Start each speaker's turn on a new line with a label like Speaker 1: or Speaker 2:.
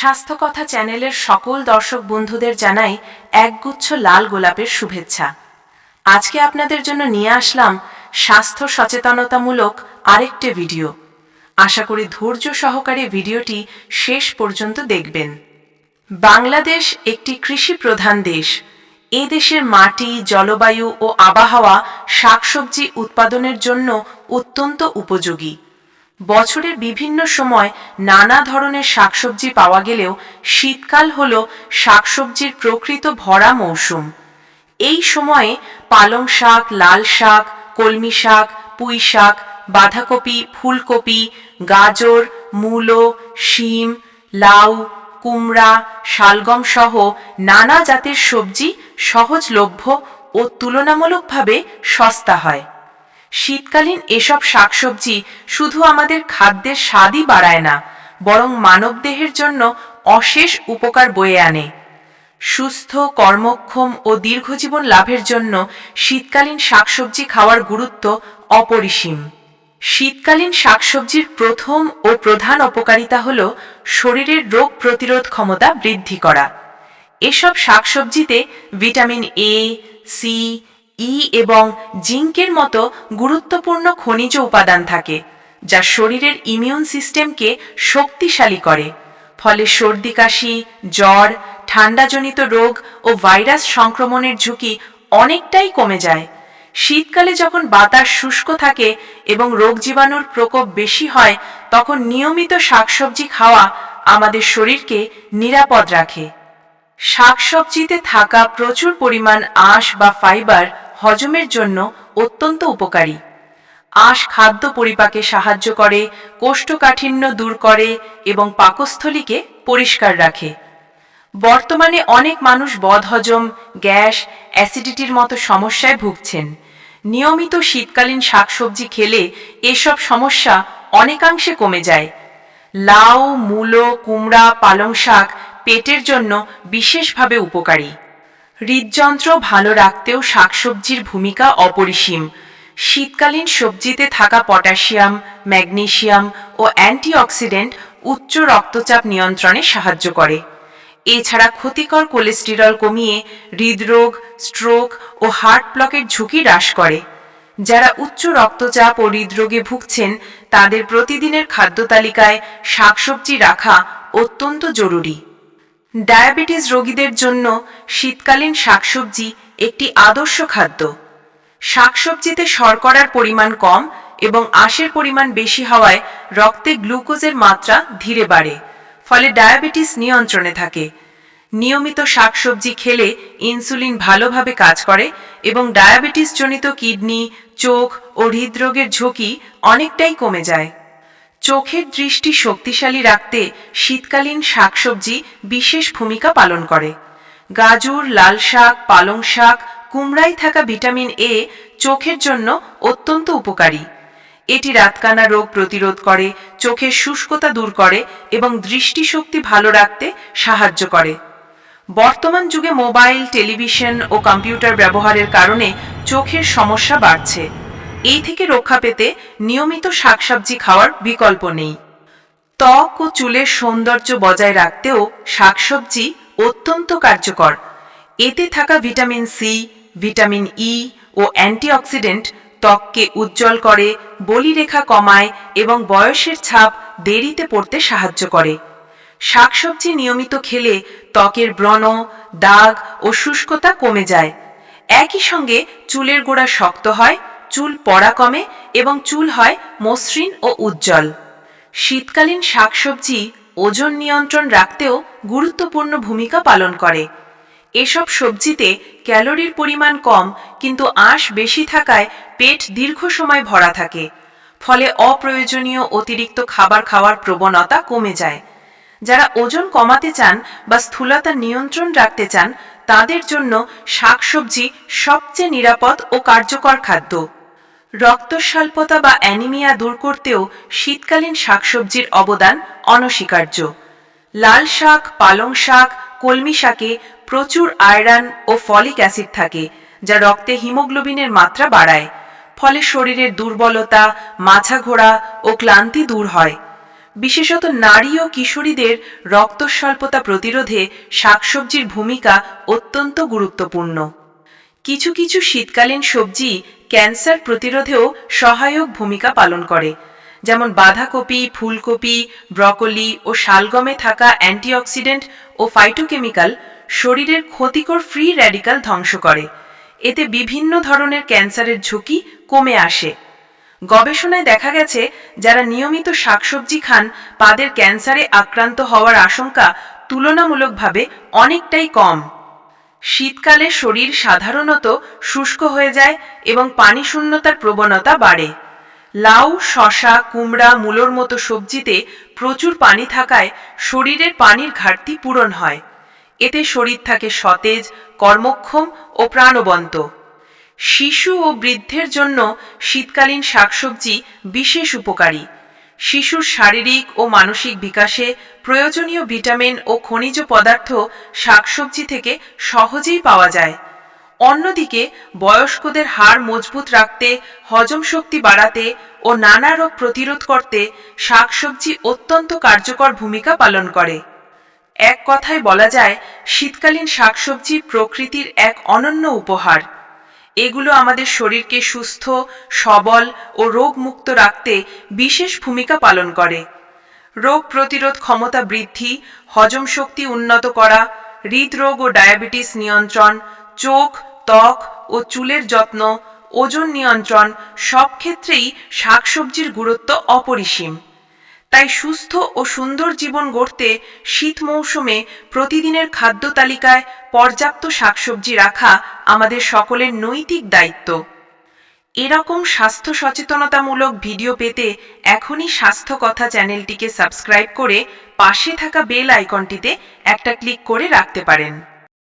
Speaker 1: স্বাস্থ্যকথা চ্যানেলের সকল দর্শক বন্ধুদের জানাই একগুচ্ছ লাল গোলাপের শুভেচ্ছা। আজকে আপনাদের জন্য নিয়ে আসলাম স্বাস্থ্য সচেতনতামূলক আরেকটি ভিডিও। আশা করি ধৈর্য সহকারে ভিডিওটি শেষ পর্যন্ত দেখবেন। বাংলাদেশ একটি কৃষি প্রধান দেশ। এ দেশের মাটি, জলবায়ু ও আবহাওয়া শাকসবজি উৎপাদনের জন্য অত্যন্ত উপযোগী। বছরের বিভিন্ন সময় নানা ধরনের শাকসবজি পাওয়া গেলেও শীতকাল হল শাকসবজির প্রকৃত ভরা মৌসুম। এই সময়ে পালং শাক, লাল শাক, কলমি শাক, পুঁই শাক, বাঁধাকপি, ফুলকপি, গাজর, মূলো, শিম, লাউ, কুমড়া, শালগম সহ নানা জাতের সবজি সহজলভ্য ও তুলনামূলকভাবে সস্তা হয়। শীতকালীন এসব শাকসবজি শুধু আমাদের খাদ্যের স্বাদই বাড়ায় না, বরং মানবদেহের জন্য অশেষ উপকার বয়ে আনে। সুস্থ, কর্মক্ষম ও দীর্ঘজীবন লাভের জন্য শীতকালীন শাকসবজি খাওয়ার গুরুত্ব অপরিসীম। শীতকালীন শাকসবজির প্রথম ও প্রধান অপকারিতা হল শরীরের রোগ প্রতিরোধ ক্ষমতা বৃদ্ধি করা। এসব শাকসবজিতে ভিটামিন এ সি ই এবং জিঙ্কের মতো গুরুত্বপূর্ণ খনিজ উপাদান থাকে, যা শরীরের ইমিউন সিস্টেমকে শক্তিশালী করে। ফলে সর্দি, কাশি, জ্বর, ঠান্ডাজনিত রোগ ও ভাইরাস সংক্রমণের ঝুঁকি অনেকটাই কমে যায়। শীতকালে যখন বাতাস শুষ্ক থাকে এবং রোগ জীবাণুর প্রকোপ বেশি হয়, তখন নিয়মিত শাকসবজি খাওয়া আমাদের শরীরকে নিরাপদ রাখে। শাকসবজিতে থাকা প্রচুর পরিমাণ আঁশ বা ফাইবার হজমের জন্য অত্যন্ত উপকারী। আঁশ খাদ্য পরিপাকে সাহায্য করে, কোষ্ঠকাঠিন্য দূর করে এবং পাকস্থলীকে পরিষ্কার রাখে। বর্তমানে অনেক মানুষ বদহজম, গ্যাস, অ্যাসিডিটির মতো সমস্যায় ভুগছেন। নিয়মিত শীতকালীন শাকসবজি খেলে এসব সমস্যা অনেকাংশে কমে যায়। লাউ, মূলো, কুমড়া, পালং শাক পেটের জন্য বিশেষভাবে উপকারী। হৃদযন্ত্র ভালো রাখতেও শাকসবজির ভূমিকা অপরিসীম। শীতকালীন সবজিতে থাকা পটাশিয়াম ম্যাগনেসিয়াম ও অ্যান্টিঅক্সিডেন্ট উচ্চ রক্তচাপ নিয়ন্ত্রণে সাহায্য করে। এছাড়া ক্ষতিকর কোলেস্টেরল কমিয়ে হৃদরোগ, স্ট্রোক ও হার্ট ব্লকের ঝুঁকি হ্রাস করে। যারা উচ্চ রক্তচাপ ও হৃদরোগে ভুগছেন, তাদের প্রতিদিনের খাদ্য তালিকায় শাকসবজি রাখা অত্যন্ত জরুরি। ডায়াবেটিস রোগীদের জন্য শীতকালীন শাকসবজি একটি আদর্শ খাদ্য। শাকসবজিতে শর্করার পরিমাণ কম এবং আঁশের পরিমাণ বেশি হওয়ায় রক্তে গ্লুকোজের মাত্রা ধীরে বাড়ে, ফলে ডায়াবেটিস নিয়ন্ত্রণে থাকে। নিয়মিত শাকসবজি খেলে ইনসুলিন ভালোভাবে কাজ করে এবং ডায়াবেটিসজনিত কিডনি, চোখ ও হৃদরোগের ঝুঁকি অনেকটাই কমে যায়। চোখের দৃষ্টি শক্তিশালী রাখতে শীতকালীন শাকসবজি বিশেষ ভূমিকা পালন করে। গাজর, লাল শাক, পালং শাক, কুমড়ায় থাকা ভিটামিন এ চোখের জন্য অত্যন্ত উপকারী। এটি রাতকানা রোগ প্রতিরোধ করে, চোখের শুষ্কতা দূর করে এবং দৃষ্টিশক্তি ভালো রাখতে সাহায্য করে। বর্তমান যুগে মোবাইল, টেলিভিশন ও কম্পিউটার ব্যবহারের কারণে চোখের সমস্যা বাড়ছে। এই থেকে রক্ষা পেতে নিয়মিত শাকসবজি খাওয়ার বিকল্প নেই। ত্বক ও চুলের সৌন্দর্য বজায় রাখতেও শাকসবজি অত্যন্ত কার্যকর। এতে থাকা ভিটামিন সি, ভিটামিন ই ও অ্যান্টিঅক্সিডেন্ট ত্বককে উজ্জ্বল করে, বলিরেখা কমায় এবং বয়সের ছাপ দেরিতে পড়তে সাহায্য করে। শাকসবজি নিয়মিত খেলে ত্বকের ব্রণ, দাগ ও শুষ্কতা কমে যায়। একই সঙ্গে চুলের গোড়া শক্ত হয় চুল পড়া কমে এবং চুল হয় মসৃণ ও উজ্জ্বল। শীতকালীন শাকসবজি ওজন নিয়ন্ত্রণ রাখতেও গুরুত্বপূর্ণ ভূমিকা পালন করে। এসব সবজিতে ক্যালোরির পরিমাণ কম, কিন্তু আঁশ বেশি থাকায় পেট দীর্ঘ সময় ভরা থাকে, ফলে অপ্রয়োজনীয় অতিরিক্ত খাবার খাওয়ার প্রবণতা কমে যায়। যারা ওজন কমাতে চান বা স্থূলতা নিয়ন্ত্রণ রাখতে চান, তাদের জন্য শাকসবজি সবচেয়ে নিরাপদ ও কার্যকর খাদ্য। রক্তস্বল্পতা বা অ্যানিমিয়া দূর করতেও শীতকালীন শাকসবজির অবদান অনস্বীকার্য। লাল শাক, পালং শাক, কলমি শাকে প্রচুর আয়রন ও ফলিক অ্যাসিড থাকে, যা রক্তে হিমোগ্লোবিনের মাত্রা বাড়ায়। ফলে শরীরের দুর্বলতা মাথা ঘোরা ও ক্লান্তি দূর হয়। বিশেষত নারী ও কিশোরীদের রক্তস্বল্পতা প্রতিরোধে শাকসবজির ভূমিকা অত্যন্ত গুরুত্বপূর্ণ। কিছু কিছু শীতকালীন সবজি ক্যান্সার প্রতিরোধেও সহায়ক ভূমিকা পালন করে, যেমন বাঁধাকপি, ফুলকপি, ব্রকলি ও শালগমে থাকা অ্যান্টিঅক্সিডেন্ট ও ফাইটোকেমিক্যাল শরীরের ক্ষতিকর ফ্রি র্যাডিক্যাল ধ্বংস করে। এতে বিভিন্ন ধরনের ক্যান্সারের ঝুঁকি কমে আসে। গবেষণায় দেখা গেছে, যারা নিয়মিত শাকসবজি খান, তাদের ক্যান্সারে আক্রান্ত হওয়ার আশঙ্কা তুলনামূলকভাবে অনেকটাই কম। শীতকালে শরীর সাধারণত শুষ্ক হয়ে যায় এবং পানি শূন্যতার প্রবণতা বাড়ে। লাউ শশা কুমড়া, মূলোর মতো সবজিতে প্রচুর পানি থাকায় শরীরের পানির ঘাটতি পূরণ হয়। এতে শরীর থাকে সতেজ, কর্মক্ষম ও প্রাণবন্ত। শিশু ও বৃদ্ধের জন্য শীতকালীন শাকসবজি বিশেষ উপকারী। শিশুর শারীরিক ও মানসিক বিকাশে প্রয়োজনীয় ভিটামিন ও খনিজ পদার্থ শাকসবজি থেকে সহজেই পাওয়া যায়। অন্যদিকে, বয়স্কদের হাড় মজবুত রাখতে, হজম শক্তি বাড়াতে ও নানা রোগ প্রতিরোধ করতে শাকসবজি অত্যন্ত কার্যকর ভূমিকা পালন করে। এক কথায় বলা যায়, শীতকালীন শাকসবজি প্রকৃতির এক অনন্য উপহার। এগুলো আমাদের শরীরকে সুস্থ, সবল ও রোগমুক্ত রাখতে বিশেষ ভূমিকা পালন করে। রোগ প্রতিরোধ ক্ষমতা বৃদ্ধি, হজম শক্তি উন্নত করা, হৃদরোগ ও ডায়াবেটিস নিয়ন্ত্রণ, চোখ, ত্বক ও চুলের যত্ন, ওজন নিয়ন্ত্রণ সব ক্ষেত্রেই শাকসবজির গুরুত্ব অপরিসীম। তাই সুস্থ ও সুন্দর জীবন গড়তে শীত মৌসুমে প্রতিদিনের খাদ্য তালিকায় পর্যাপ্ত শাকসবজি রাখা আমাদের সকলের নৈতিক দায়িত্ব। এরকম স্বাস্থ্য সচেতনতামূলক ভিডিও পেতে এখনই স্বাস্থ্য কথা চ্যানেলটিকে সাবস্ক্রাইব করে পাশে থাকা বেল আইকনটিতে একটা ক্লিক করে রাখতে পারেন।